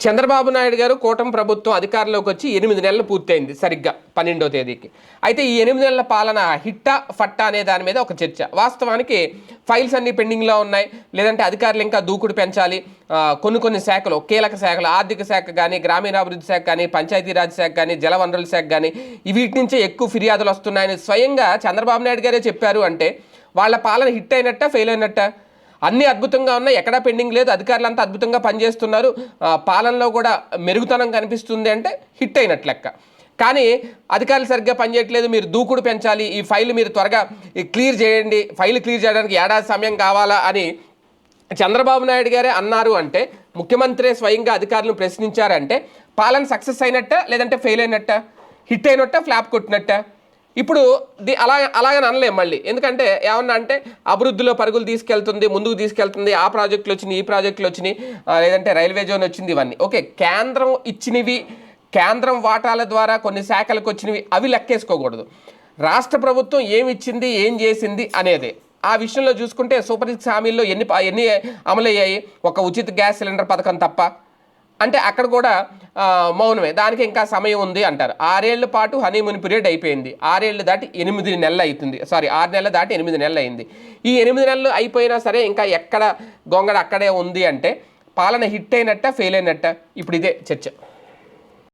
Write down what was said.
చంద్రబాబు నాయుడు గారు కూటమి ప్రభుత్వం అధికారంలోకి వచ్చి ఎనిమిది నెలలు పూర్తయింది సరిగ్గా పన్నెండో తేదీకి. అయితే ఈ ఎనిమిది నెలల పాలన హిట్టా ఫట్టా అనే దాని మీద ఒక చర్చ. వాస్తవానికి ఫైల్స్ అన్ని పెండింగ్లో ఉన్నాయి. లేదంటే అధికారులు ఇంకా దూకుడు పెంచాలి. కొన్ని కొన్ని శాఖలు కీలక శాఖలు ఆర్థిక శాఖ కానీ గ్రామీణాభివృద్ధి శాఖ కానీ పంచాయతీరాజ్ శాఖ కానీ జలవనరుల శాఖ కానీ వీటి నుంచే ఎక్కువ ఫిర్యాదులు వస్తున్నాయని స్వయంగా చంద్రబాబు నాయుడు గారే చెప్పారు అంటే వాళ్ళ పాలన హిట్ అయినట్ట ఫెయిల్ అయినట్ట? అన్ని అద్భుతంగా ఉన్నాయి. ఎక్కడా పెండింగ్ లేదు. అధికారులు అంతా అద్భుతంగా పనిచేస్తున్నారు. పాలనలో కూడా మెరుగుతనం కనిపిస్తుంది అంటే హిట్ అయినట్లు లెక్క. కానీ అధికారులు సరిగ్గా పనిచేయట్లేదు. మీరు దూకుడు పెంచాలి. ఈ ఫైల్ మీరు త్వరగా క్లియర్ చేయండి. ఫైల్ క్లియర్ చేయడానికి ఏడాది సమయం కావాలా అని చంద్రబాబు నాయుడు గారే అన్నారు అంటే ముఖ్యమంత్రి స్వయంగా అధికారులను ప్రశ్నించారంటే పాలన సక్సెస్ అయినట్ట లేదంటే ఫెయిల్ అయినట్ట? హిట్ అయినట్ట? ఫ్లాప్ కొట్టినట్ట? ఇప్పుడు ది అలా అలాగని అనలేం మళ్ళీ. ఎందుకంటే ఏమన్నా అంటే అభివృద్ధిలో పరుగులు తీసుకెళ్తుంది ముందుకు తీసుకెళ్తుంది ఆ ప్రాజెక్టులు వచ్చినాయి ఈ ప్రాజెక్టులు వచ్చినాయి లేదంటే రైల్వే జోన్ వచ్చింది ఇవన్నీ. ఓకే కేంద్రం ఇచ్చినవి కేంద్రం వాటాల ద్వారా కొన్ని శాఖలకు వచ్చినవి అవి లెక్కేసుకోకూడదు. రాష్ట్ర ప్రభుత్వం ఏమి ఇచ్చింది ఏం చేసింది అనేది. ఆ విషయంలో చూసుకుంటే సూపర్ సిక్స్ హామీల్లో ఎన్ని ఎన్ని అమలయ్యాయి? ఒక ఉచిత గ్యాస్ సిలిండర్ పథకం తప్ప. అంటే అక్కడ కూడా మౌనమే. దానికి ఇంకా సమయం ఉంది అంటారు. ఆరేళ్ళ పాటు హనీమూన్ పీరియడ్ అయిపోయింది. ఆరేళ్ళు దాటి ఎనిమిది నెలలు అవుతుంది సారీ ఆరు నెలలు దాటి ఎనిమిది నెలలు అయింది. ఈ ఎనిమిది నెలలు అయిపోయినా సరే ఇంకా ఎక్కడ గొంగడ అక్కడే ఉంది అంటే పాలన హిట్ అయినట్ట ఫెయిల్ అయినట్ట ఇప్పుడు ఇదే చర్చ.